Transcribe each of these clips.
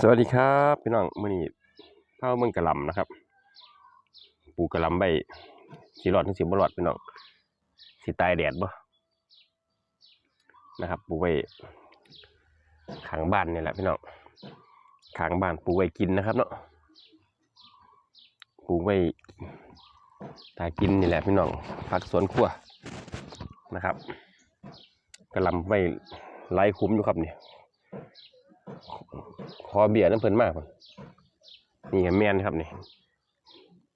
สวัสดีครับพี่น้องมื้อนี้พาเมืองกะลำนะครับ ปูกะลำใบสิรอดถึงสิบ่รอดพี่น้องสิตายแดดบ่นะครับ ปูไว้ข้างบ้านนี่แหละพี่น้องข้างบ้านปูไว้กินนะครับ เนาะปูไว้ตากินนี่แหละพี่น้องผักสวนครัวนะครับกะลำไว้ไล่คุ้มอยู่ครับเนี่ย ขอเบียร์น้ำเพลินมากนนี่กับแมนครับนี่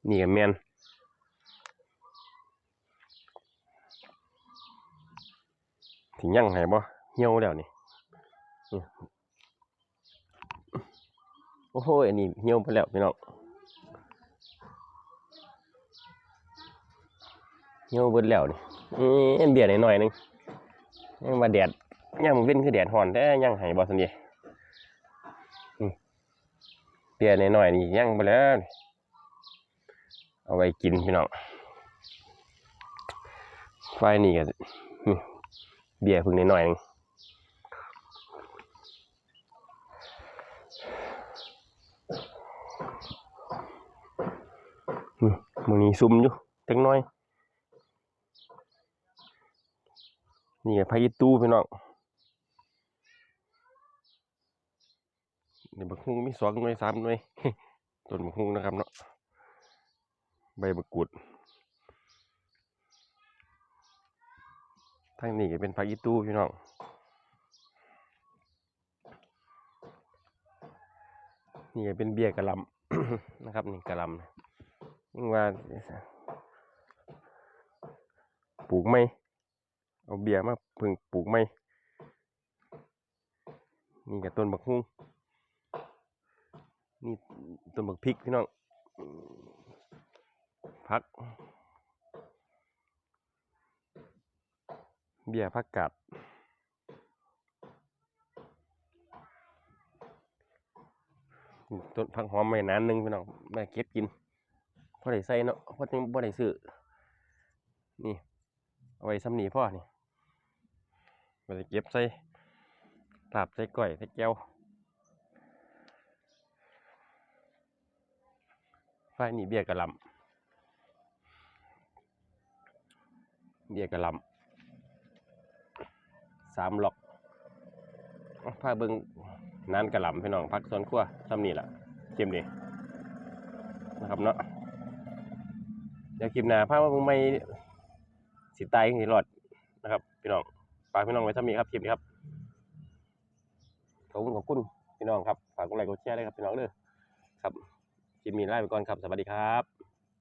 นี่กับแมนถึงยั่งให้บ่เหี่ยวแล้วนี่โอ้โหอันนี้เหี่ยวไปแล้วพี่น้องเหี่ยวเบิดแล้วนี่เอ็นเบียร์หน่อยหนึงยังว่าแดดยังมันเว้นคือแดดฮ้อนแต่ยังให้บ่ซั่นเดี เบี้ยหน่อยๆนี่ย่างไปแล้ว เอาไว้กินพี่น้องไฟนี่ก็เบียร์พึ่งหน่อยๆนึงมึงนี้ซุ่มอยู่เล็กน้อย นี่ก็พายิตู้พี่น้อง นี่บักฮุงมีสองหน่วยสามหน่วยต้นบักฮุงนะครับเนาะใบบักกูดทางนี้ก็เป็นผักอีตู้พี่น้องนี่ก็เป็นเบี้ยกระลำนะครับนี่กระลำยังว่าปลูกไม่เอาเบี้ยมาเพิ่งปลูกไม่นี่ก็ต้นบักฮุ้ง นี่ต้นบักพริกพี่น้องพัก เบี้ยพักกาดต้นพักหอมไม่นานหนึงพี่น้องแม่เก็บกินพอได้ใส่เนาะพอจังพอได้ซื้อนี่เอาไว้ซ้ำนีพ่อนี่ไปเก็บใส่ลาบใส่ก้อยใส่แก้ว ไฟนี่เบี้ยกระลำเบี้ยกระลำสามหลอกเอาพาเบิงนานกระลำพี่น้องพักสวนครัวซ้ำนี่แหละเกมนี้นะครับเนาะเดี๋ยวคลิปหน้าพามาเบิ่งไม่สิตายสิรอดนะครับพี่น้องฝากพี่น้องไว้ซ้ำนี้ครับคลิปนี้ครับขอบคุณขอบคุณพี่น้องครับฝากกดไลค์กดแชร์ด้วยครับพี่น้องเด้อครับ คลิปนี้ลาไปก่อนครับ สวัสดีครับ